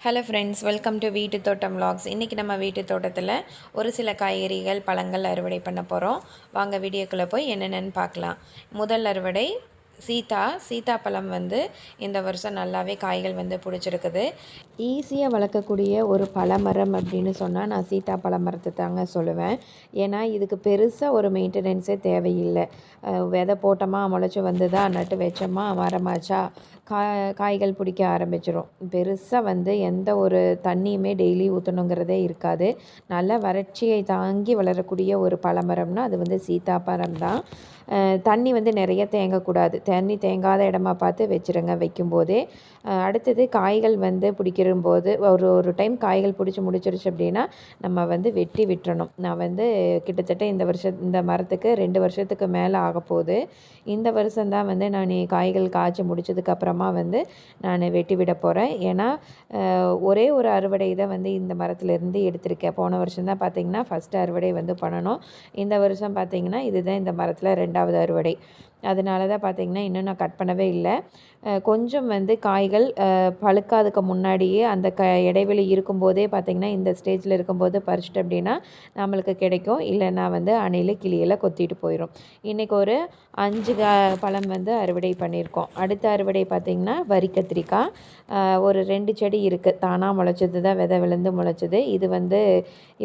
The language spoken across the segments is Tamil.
ஹலோ ஃப்ரெண்ட்ஸ் வெல்கம் டு வீட்டு தோட்டம் வ்ளாக்ஸ் இன்றைக்கி நம்ம வீட்டு தோட்டத்தில் ஒரு சில காய்கறிகள் பழங்கள் அறுவடை பண்ண போகிறோம் வாங்க வீடியோக்குள்ளே போய் என்னென்னு பார்க்கலாம். முதல் அறுவடை சீதா சீதாப்பழம் வந்து இந்த வருஷம் நல்லாவே காய்கள் வந்து பிடிச்சிருக்குது. ஈஸியாக வளர்க்கக்கூடிய ஒரு பழமரம் அப்படின்னு சொன்னால் நான் சீதாப்பழ மரத்தை தாங்க சொல்லுவேன். ஏன்னா இதுக்கு பெருசாக ஒரு மெயின்டெனன்ஸே தேவையில்லை. விதை போட்டோமா முளைச்சி வந்ததா நட்டு வச்சோமா மரமாச்சா கா காய்கள் பிடிக்க ஆரம்பிச்சிடும் பெருசாக வந்து எந்த ஒரு தண்ணியுமே டெய்லி ஊற்றணுங்கிறதே இருக்காது. நல்ல வறட்சியை தாங்கி வளரக்கூடிய ஒரு பழமரம்னா அது வந்து சீதாப்பழம் தான் தண்ணி வந்து நிறைய தேங்கக்கூடாது. தண்ணி தேங்காத இடமா பார்த்து வச்சுருங்க வைக்கும்போதே. அடுத்தது காய்கள் வந்து பிடிக்கிற போது ஒரு ஒரு டைம் காய்கள் பிடிச்சி முடிச்சிருச்சு அப்படின்னா நம்ம வந்து வெட்டி விட்டுறணும். நான் வந்து கிட்டத்தட்ட இந்த வருஷம் இந்த மரத்துக்கு ரெண்டு வருஷத்துக்கு மேலே ஆக போகுது. இந்த வருஷம்தான் வந்து நான் காய்கள் காய்ச்சி முடிச்சதுக்கப்புறமா வந்து நான் வெட்டி விட போகிறேன் ஏன்னா ஒரே ஒரு அறுவடை தான் வந்து இந்த மரத்துலேருந்து எடுத்திருக்கேன். போன வருஷம் தான் பார்த்தீங்கன்னா ஃபஸ்ட்டு அறுவடை வந்து பண்ணணும். இந்த வருஷம் பார்த்தீங்கன்னா இதுதான் இந்த மரத்தில் ரெண்டாவது அறுவடை. அதனால தான் பார்த்தீங்கன்னா இன்னும் நான் கட் பண்ணவே இல்லை. கொஞ்சம் வந்து காய்கள் பழுக்காதுக்கு முன்னாடியே அந்த க இடைவெளி இருக்கும்போதே பார்த்தீங்கன்னா இந்த ஸ்டேஜில் இருக்கும்போது பறிச்சிட்டு அப்படின்னா நம்மளுக்கு கிடைக்கும். இல்லைன்னா வந்து அணையில் கிளியில் கொத்திட்டு போயிடும் இன்றைக்கி ஒரு அஞ்சு கா பழம் வந்து அறுவடை பண்ணியிருக்கோம். அடுத்த அறுவடை பார்த்திங்கன்னா வரி கத்திரிக்காய். ஒரு ரெண்டு செடி இருக்குது தானாக முளைச்சது தான் விதை விழுந்து முளைச்சது. இது வந்து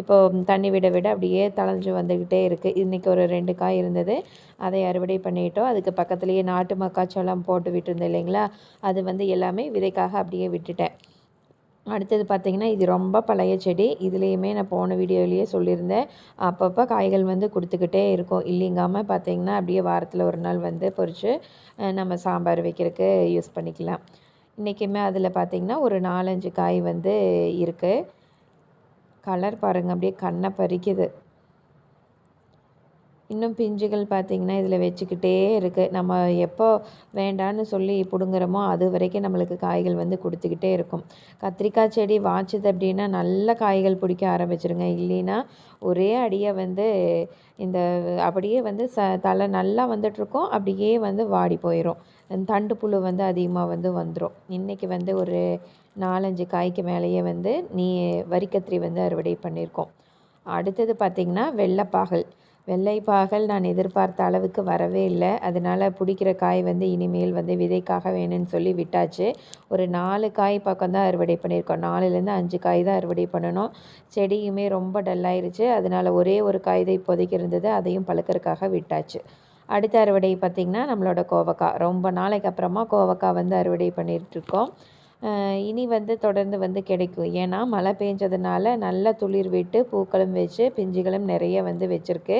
இப்போ தண்ணி விட விட அப்படியே தளைஞ்சு வந்துக்கிட்டே இருக்குது இன்றைக்கி ஒரு ரெண்டு காய் இருந்தது. அதை அறுவடை பண்ணிட்டோம். அதுக்கு பக்கத்துலேயே நாட்டு மக்காச்சோளம் போட்டு விட்டுருந்தேன் இல்லைங்களா? அது வந்து எல்லாமே விதைக்காக அப்படியே விட்டுட்டேன். அடுத்தது பார்த்திங்கன்னா இது ரொம்ப பழைய செடி. இதுலேயுமே நான் போன வீடியோலேயே சொல்லியிருந்தேன். அப்பப்போ காய்கள் வந்து கொடுத்துக்கிட்டே இருக்கும். இல்லைங்காமல் பார்த்திங்கன்னா அப்படியே வாரத்தில் ஒரு நாள் வந்து பொறிச்சு நம்ம சாம்பார் வைக்கிறதுக்கு யூஸ் பண்ணிக்கலாம். இன்றைக்குமே அதில் பார்த்திங்கன்னா ஒரு நாலஞ்சு காய் வந்து இருக்குது கலர் பாருங்கள் அப்படியே கண்ணை பறிக்குது. இன்னும் பிஞ்சுகள் பார்த்திங்கன்னா இதில் வச்சுக்கிட்டே இருக்குது நம்ம எப்போ வேண்டான்னு சொல்லி பிடுங்குறோமோ அது வரைக்கும் நம்மளுக்கு காய்கள் வந்து கொடுத்துக்கிட்டே இருக்கும். கத்திரிக்காய் செடி வாய்ச்சது அப்படின்னா நல்ல காய்கள் பிடிக்க ஆரம்பிச்சிருங்க. இல்லைன்னா ஒரே அடியாக வந்து இந்த அப்படியே வந்து ச தலை நல்லா வந்துட்ருக்கோம் அப்படியே வந்து வாடி போயிடும் தண்டு புழு வந்து அதிகமாக வந்து வந்துடும் இன்றைக்கி வந்து ஒரு நாலஞ்சு காய்க்கு மேலேயே வந்து நீ வரிக்கத்திரி வந்து அறுவடை பண்ணியிருக்கோம். அடுத்தது பார்த்திங்கன்னா வெள்ளைப்பாகல். வெள்ளைப்பாகல் நான் எதிர்பார்த்த அளவுக்கு வரவே இல்லை. அதனால் பிடிக்கிற காய் வந்து இனிமேல் வந்து விதைக்காக வேணும்னு சொல்லி விட்டாச்சு. ஒரு நாலு காய் பக்கம் தான் அறுவடை பண்ணியிருக்கோம். நாலுலேருந்து அஞ்சு காய் தான் அறுவடை பண்ணணும். செடியுமே ரொம்ப டல்லாயிருச்சு. அதனால் ஒரே ஒரு காய் தான் இப்போதைக்கு இருந்தது. அதையும் பழுக்கிறதுக்காக விட்டாச்சு. அடுத்த அறுவடை பார்த்திங்கன்னா நம்மளோட கோவக்காய். ரொம்ப நாளைக்கு அப்புறமா கோவக்காய் வந்து அறுவடை பண்ணிகிட்ருக்கோம் இனி வந்து தொடர்ந்து வந்து கிடைக்கும். ஏன்னா மழை பெஞ்சதுனால நல்ல துளிர் விட்டு பூக்களும் வச்சு பிஞ்சுகளும் நிறைய வந்து வச்சுருக்கு.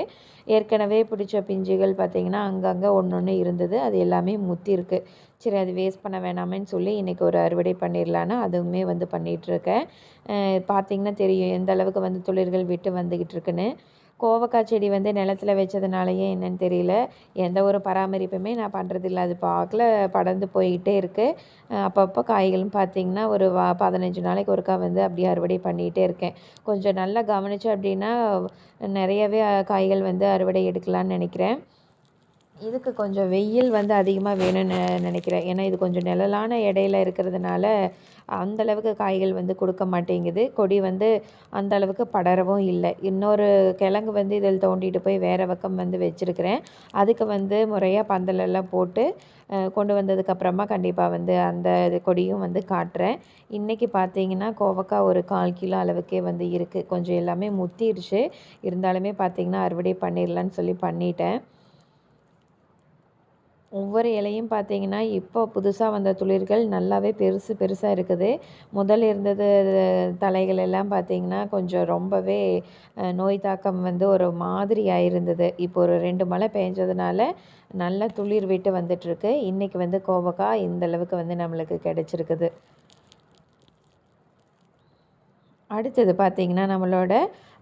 ஏற்கனவே பிடிச்ச பிஞ்சுகள் பார்த்திங்கன்னா அங்கங்கே ஒன்று ஒன்று இருந்தது. அது எல்லாமே முத்திருக்கு. சரி அது வேஸ்ட் பண்ண வேணாமேன்னு சொல்லி இன்றைக்கி ஒரு அறுவடை பண்ணிடலான்னு அதுவுமே வந்து பண்ணிகிட்ருக்கேன் பார்த்திங்கன்னா தெரியும் எந்த அளவுக்கு வந்து துளிர்கள் விட்டு வந்துக்கிட்டு இருக்குன்னு. கோவக்காய் செடி வந்து நிலத்துல வச்சதுனாலயே என்னன்னு தெரியல. எந்த ஒரு பராமரிப்புமே நான் பண்ணுறதில்ல அது பார்க்கல படர்ந்து போய்கிட்டே இருக்குது அப்பப்போ காய்களும் பார்த்திங்கன்னா ஒரு வா பதினஞ்சு நாளைக்கு ஒருக்கா வந்து அப்படியே அறுவடை பண்ணிகிட்டே இருக்கேன். கொஞ்சம் நல்லா கவனிச்சோம் அப்படின்னா நிறையவே காய்கள் வந்து அறுவடை எடுக்கலான்னு நினைக்கிறேன். இதுக்கு கொஞ்சம் வெயில் வந்து அதிகமாக வேணும்னு நினைக்கிறேன். ஏன்னா இது கொஞ்சம் நிழலான இடையில இருக்கிறதுனால அந்த அளவுக்கு காய்கள் வந்து கொடுக்க மாட்டேங்குது. கொடி வந்து அந்த அளவுக்கு படரவும் இல்லை. இன்னொரு கிழங்கு வந்து இதில் தோண்டிட்டு போய் வேறு பக்கம் வந்து வச்சுருக்கிறேன். அதுக்கு வந்து முறையாக பந்தலெல்லாம் போட்டு கொண்டு வந்ததுக்கப்புறமா கண்டிப்பாக வந்து அந்த இது கொடியும் வந்து காட்டுறேன். இன்றைக்கி பார்த்தீங்கன்னா கோவக்காய் ஒரு கால் கிலோ அளவுக்கே வந்து இருக்குது கொஞ்சம் எல்லாமே முத்திடுச்சு இருந்தாலுமே பார்த்தீங்கன்னா அறுவடை பண்ணிடலான்னு சொல்லி பண்ணிட்டேன். ஒவ்வொரு இலையும் பார்த்தீங்கன்னா இப்போ புதுசாக வந்த துளிர்கள் நல்லாவே பெருசு பெருசாக இருக்குது. முதல் இருந்தது தலைகள் எல்லாம் பார்த்தீங்கன்னா கொஞ்சம் ரொம்பவே நோய் தாக்கம் வந்து ஒரு மாதிரியாக இருந்தது. இப்போ ஒரு ரெண்டு மழை பெஞ்சதுனால நல்ல துளிர் விட்டு வந்துட்டுருக்கு இன்றைக்கி வந்து கோவக்காய் இந்த அளவுக்கு வந்து நம்மளுக்கு கிடச்சிருக்குது. அடுத்தது பார்த்திங்கன்னா நம்மளோட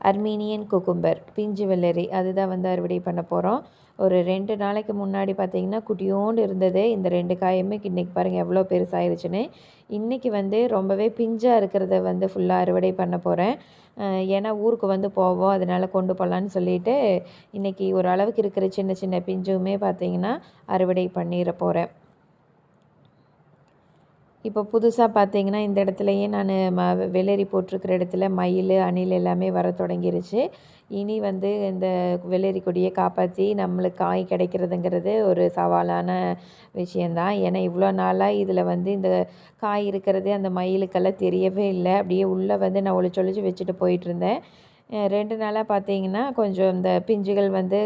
அர்மீனியன் குக்கும்பர் பிஞ்சு வெள்ளரி. அதுதான் வந்து அறுவடை பண்ண போகிறோம் ஒரு ரெண்டு நாளைக்கு முன்னாடி பார்த்திங்கன்னா குட்டியோண்டு இருந்தது. இந்த ரெண்டு காயுமே இன்றைக்கி பாருங்கள் எவ்வளோ பெருசாகிருச்சுன்னு இன்றைக்கி வந்து ரொம்பவே பிஞ்சாக இருக்கிறத வந்து ஃபுல்லாக அறுவடை பண்ண போகிறேன் ஏன்னா ஊருக்கு வந்து போவோம். அதனால் கொண்டு போகலான்னு சொல்லிட்டு இன்றைக்கி ஒரு அளவுக்கு இருக்கிற சின்ன சின்ன பிஞ்சுமே பார்த்தீங்கன்னா அறுவடை பண்ணிட போகிறேன் இப்போ புதுசாக பார்த்தீங்கன்னா இந்த இடத்துலையே நான் ம வெள்ளரி போட்டிருக்கிற இடத்துல மயில் அணில் எல்லாமே வர தொடங்கிருச்சு. இனி வந்து இந்த வெள்ளரி கொடியை காப்பாற்றி நம்மளுக்கு காய் கிடைக்கிறதுங்கிறது ஒரு சவாலான விஷயந்தான் ஏன்னா இவ்வளோ நாளாக இதில் வந்து இந்த காய் இருக்கிறது அந்த மயிலுக்கெல்லாம் தெரியவே இல்லை. அப்படியே உள்ளே வந்து நான் ஒளிச்சு ஒளிச்சு வச்சுட்டு போயிட்டுருந்தேன். ரெண்டு நாளாக பார்த்தீங்கன்னா கொஞ்சம் இந்த பிஞ்சுகள் வந்து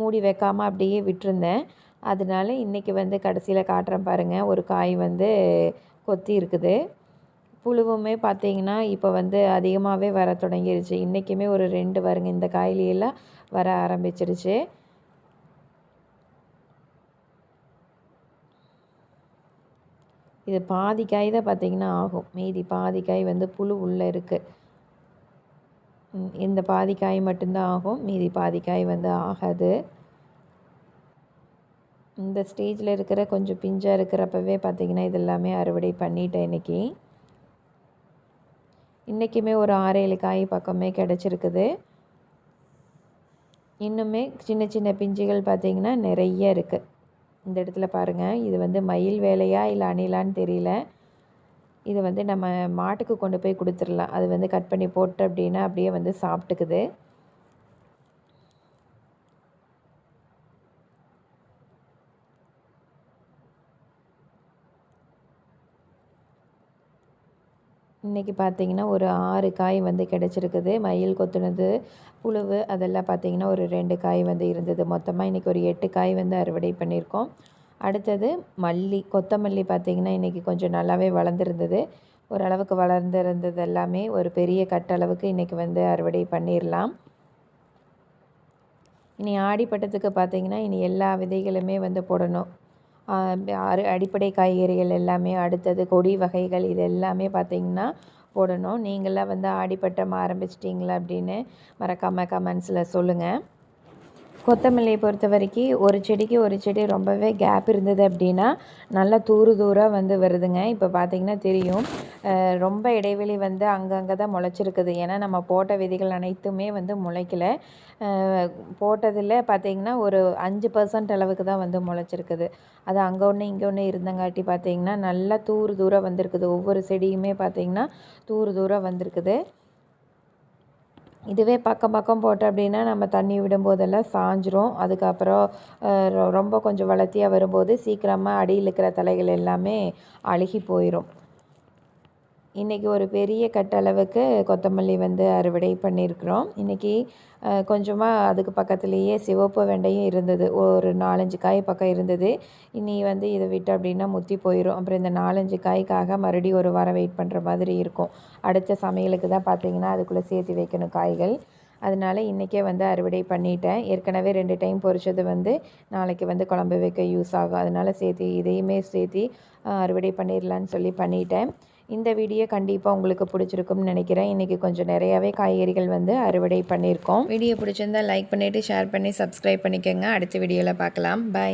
மூடி வைக்காமல் அப்படியே விட்டுருந்தேன். அதனால இன்றைக்கி வந்து கடைசியில் காட்டுறேன் பாருங்கள் ஒரு காய் வந்து கொத்தி இருக்குது. புழுவுமே பார்த்தீங்கன்னா இப்போ வந்து அதிகமாகவே வர தொடங்கிருச்சு. இன்றைக்குமே ஒரு ரெண்டு வருங்க இந்த காயிலையெல்லாம் வர ஆரம்பிச்சிருச்சு. இது பாதி காய் தான் பார்த்தீங்கன்னா ஆகும். மீதி பாதி காய் வந்து புழு உள்ளே இருக்குது இந்த பாதி காய் மட்டும்தான் ஆகும். மீதி பாதி காய் வந்து ஆகாது. இந்த ஸ்டேஜில் இருக்கிற கொஞ்சம் பிஞ்சாக இருக்கிறப்பவே பார்த்திங்கன்னா இதெல்லாமே அறுவடை பண்ணிட்டேன் இன்னைக்கு. இன்றைக்குமே ஒரு ஆறு ஏழு காய் பக்கமே கிடச்சிருக்குது. இன்னுமே சின்ன சின்ன பிஞ்சுகள் பார்த்தீங்கன்னா நிறைய இருக்குது இந்த இடத்துல பாருங்கள் இது வந்து மயில் வேலையா இல்லை அணிலான்னு தெரியல. இது வந்து நம்ம மாட்டுக்கு கொண்டு போய் கொடுத்துடலாம். அது வந்து கட் பண்ணி போட்டு அப்படின்னா அப்படியே வந்து சாப்பிட்டுக்குது. இன்றைக்கி பார்த்தீங்கன்னா ஒரு ஆறு காய் வந்து கிடச்சிருக்குது. மயில் கொத்துனது புழுவு அதெல்லாம் பார்த்தீங்கன்னா ஒரு ரெண்டு காய் வந்து இருந்தது. மொத்தமாக இன்றைக்கி ஒரு எட்டு காய் வந்து அறுவடை பண்ணியிருக்கோம். அடுத்தது மல்லி கொத்தமல்லி பார்த்திங்கன்னா இன்றைக்கி கொஞ்சம் நல்லாவே வளர்ந்துருந்தது. ஓரளவுக்கு வளர்ந்துருந்தது எல்லாமே ஒரு பெரிய கட்டளவுக்கு இன்றைக்கி வந்து அறுவடை பண்ணிடலாம் இனி ஆடிப்பட்டத்துக்கு பார்த்தீங்கன்னா இனி எல்லா விதைகளுமே வந்து போடணும். அடிப்படை காய்கறிகள் எல்லாமே அடுத்தது கொடி வகைகள் இது எல்லாமே பார்த்தீங்கன்னா போடணும். நீங்களாம் வந்து ஆடிப்பட்டம் ஆரம்பிச்சிட்டிங்களா அப்படின்னு மறக்காமல் கமெண்ட்ஸில் சொல்லுங்கள் கொத்தமல்லியை பொறுத்த வரைக்கும் ஒரு செடிக்கு ஒரு செடி ரொம்பவே கேப் இருந்தது அப்படின்னா நல்லா தூரு தூராக வந்து வருதுங்க. இப்போ பார்த்திங்கன்னா தெரியும். ரொம்ப இடைவெளி வந்து அங்கங்கே தான் முளைச்சிருக்குது. ஏன்னா நம்ம போட்ட விதைகள் அனைத்துமே வந்து முளைக்கல. போட்டதில் பார்த்திங்கன்னா ஒரு அஞ்சு பர்சன்ட் அளவுக்கு தான் வந்து முளைச்சிருக்குது. அது அங்கே ஒன்று இங்கே ஒன்று இருந்தங்காட்டி பார்த்திங்கன்னா நல்லா தூர் தூரம் வந்திருக்குது. ஒவ்வொரு செடியுமே பார்த்திங்கன்னா தூர் தூரம் வந்திருக்குது. இதுவே பக்கம் பக்கம் போட்டோம் அப்படின்னா நம்ம தண்ணி விடும்போதெல்லாம் சாஞ்சிரும். அதுக்கப்புறம் ரொ- ரொம்ப கொஞ்சம் வளர்த்தியாக வரும்போது சீக்கிரமாக அடியில் இருக்கிற தலைகள் எல்லாமே அழுகி போயிடும் இன்றைக்கி ஒரு பெரிய கட்டளவுக்கு கொத்தமல்லி வந்து அறுவடை பண்ணியிருக்கிறோம். இன்றைக்கி கொஞ்சமாக அதுக்கு பக்கத்துலேயே சிவப்பு வெண்டையும் இருந்தது. ஒரு நாலஞ்சு காய் பக்கம் இருந்தது. இனி வந்து இதை விட்டு அப்படின்னா முத்தி போயிடும் அப்புறம் இந்த நாலஞ்சு காய்க்காக மறுபடியும் ஒரு வாரம் வெயிட் பண்ணுற மாதிரி இருக்கும். அடுத்த சமையலுக்கு தான் பார்த்தீங்கன்னா அதுக்குள்ளே சேர்த்து வைக்கணும் காய்கள். அதனால இன்றைக்கே வந்து அறுவடை பண்ணிட்டேன். ஏற்கனவே ரெண்டு டைம் பொரிச்சது வந்து நாளைக்கு வந்து குழம்பு வைக்க யூஸ் ஆகும். அதனால சேர்த்து இதையுமே சேர்த்து அறுவடை பண்ணிடலான்னு சொல்லி பண்ணிட்டேன். இந்த வீடியோ கண்டிப்பாக உங்களுக்கு பிடிச்சிருக்கும்னு நினைக்கிறேன். இன்றைக்கி கொஞ்சம் நிறையாவே காய்கறிகள் வந்து அறுவடை பண்ணியிருக்கோம். வீடியோ பிடிச்சிருந்தா லைக் பண்ணிவிட்டு ஷேர் பண்ணி சப்ஸ்கிரைப் பண்ணிக்கோங்க. அடுத்த வீடியோவில் பார்க்கலாம். பாய்